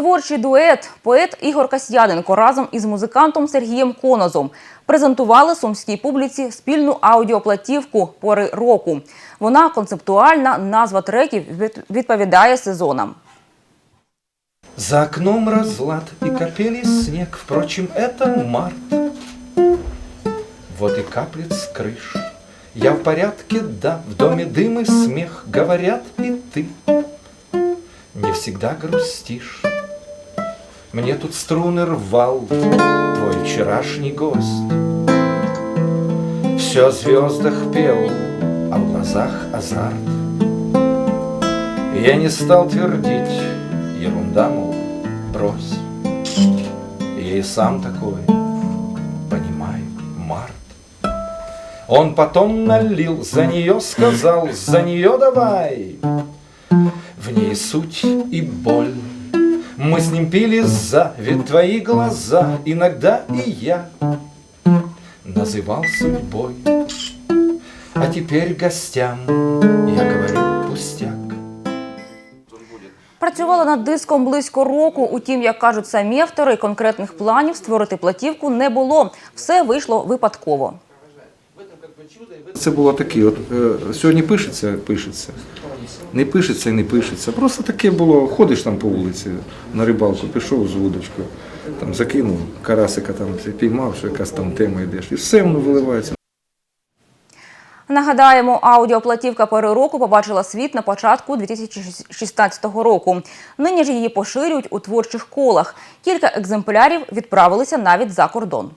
Творчий дует поет Ігор Касьяненко разом із музикантом Сергієм Конозом презентували сумській публіці спільну аудіоплатівку пори року. Вона концептуальна, назва треків від- відповідає сезонам. За окном разлад и капели снег, Впрочем, это март. Вот и каплет с крыш. Я в порядке, да, в доме дым и смех, Говорят, и ты не всегда грустишь. Мне тут струны рвал твой вчерашний гость. Все о звездах пел, а в глазах азарт. Я не стал твердить, ерунда, мол, брось. Я и сам такой, понимаю, март. Он потом налил, за нее сказал, за нее давай. В ней суть и боль. Мы с ним пили за, ведь твои глаза иногда и я называл судьбой. А теперь гостям я говорю пустяк. Працювали над диском близько року. Утім, як кажуть самі автори, конкретних планів створити платівку не було. Все вийшло випадково. Це було таке, от е, сьогодні пишеться, пишеться. Не пишеться і не пишеться. Просто таке було, ходиш там по вулиці на рибалку, пішов з вудочкою, там закинув карасика, там піймав, що якась там тема йдеш. І все воно виливається. Нагадаємо, аудіоплатівка пори року побачила світ на початку 2016 року. Нині ж її поширюють у творчих колах. Кілька екземплярів відправилися навіть за кордон.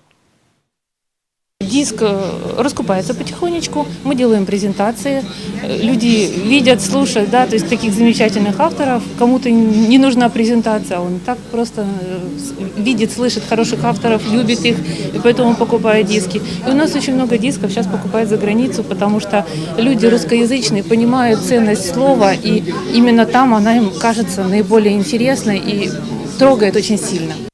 Диск э, раскупается потихонечку, мы делаем презентации, э, люди видят, слушают, да, то есть таких замечательных авторов. Кому-то не нужна презентация, он так просто э, видит, слышит хороших авторов, любит их, и поэтому покупает диски. И у нас очень много дисков сейчас покупают за границу, потому что люди русскоязычные понимают ценность слова, и именно там она им кажется наиболее интересной и трогает очень сильно.